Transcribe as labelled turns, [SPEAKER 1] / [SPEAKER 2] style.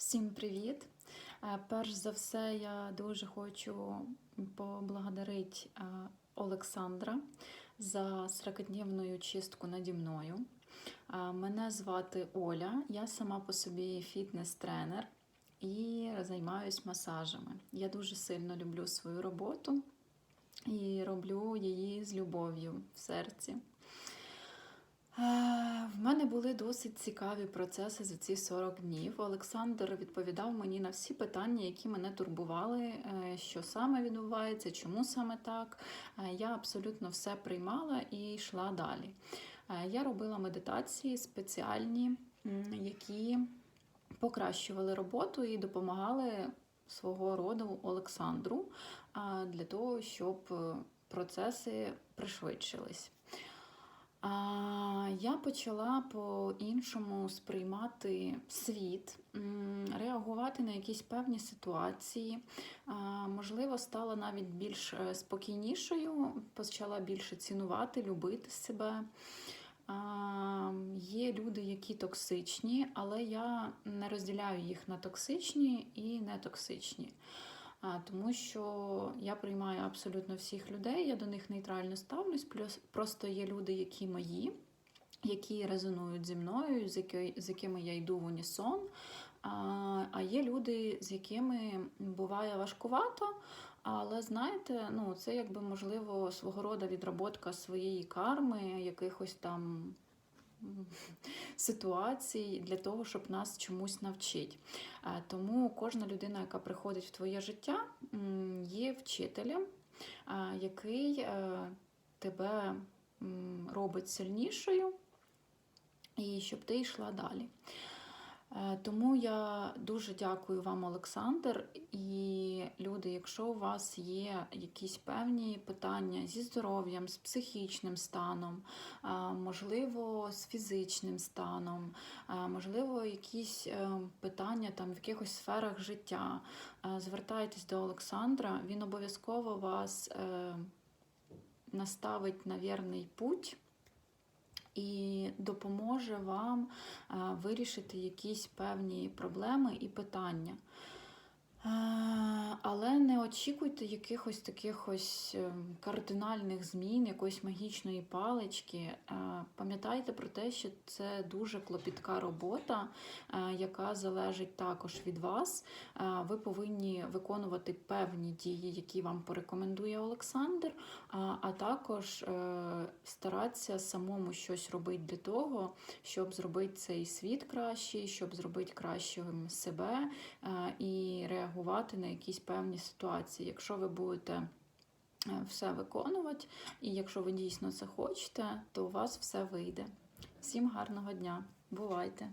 [SPEAKER 1] Всім привіт! Е, Перш за все, я дуже хочу поблагодарити е, Олександра за 40-дневну чистку наді мною. Е, Мене звати Оля, я сама по собі фітнес-тренер і займаюся масажами. Я дуже сильно люблю свою роботу і роблю її з любов'ю в серці. В мене були досить цікаві процеси за ці 40 днів. Олександр відповідав мені на всі питання, які мене турбували, е, що саме відбувається, чому саме так. Е, Я абсолютно все приймала і йшла далі. Е, Я робила медитації спеціальні, які покращували роботу і допомагали свого роду Олександру для того, щоб процеси пришвидшились. Я почала по-іншому сприймати світ, реагувати на якісь певні ситуації. Можливо, стала навіть більш е, спокійнішою, почала більше цінувати, любити себе. Є люди, які токсичні, але я не розділяю їх на токсичні і нетоксичні. Тому що я приймаю абсолютно всіх людей, я до них нейтрально ставлюсь. Плюс просто є люди, які мої, які резонують зі мною, з, яки, з якими я йду в унісон. А, є люди, з якими буває важкувато. Але знаєте, ну це якби можливо свого роду відроботка своєї карми, якихось там ситуацій для того, щоб нас чомусь навчити. Е, Тому кожна людина, яка приходить в твоє життя, є вчителем, який е, тебе робить сильнішою, і щоб ти йшла далі. Е, Тому я дуже дякую вам, Олександр. І люди, якщо у вас є якісь певні питання зі здоров'ям, з психічним станом, е, можливо, з фізичним станом, е, можливо, якісь питання там в якихось сферах життя, звертайтесь до Олександра, він обов'язково вас наставить на вірний путь і допоможе вам вирішити якісь певні проблеми і питання. Очікуйте якихось таких ось е, кардинальних змін, якоїсь магічної палички. Е, Пам'ятайте про те, що це дуже клопітка робота, е, яка залежить також від вас. Е, Ви повинні виконувати певні дії, які вам порекомендує Олександр, а також старатися самому щось робити для того, щоб зробити цей світ кращий, щоб зробити кращим себе і реагувати на якісь певні ситуації. Якщо ви будете е, все виконувати, і якщо ви дійсно це хочете, то у вас все вийде. Всім гарного дня! Бувайте!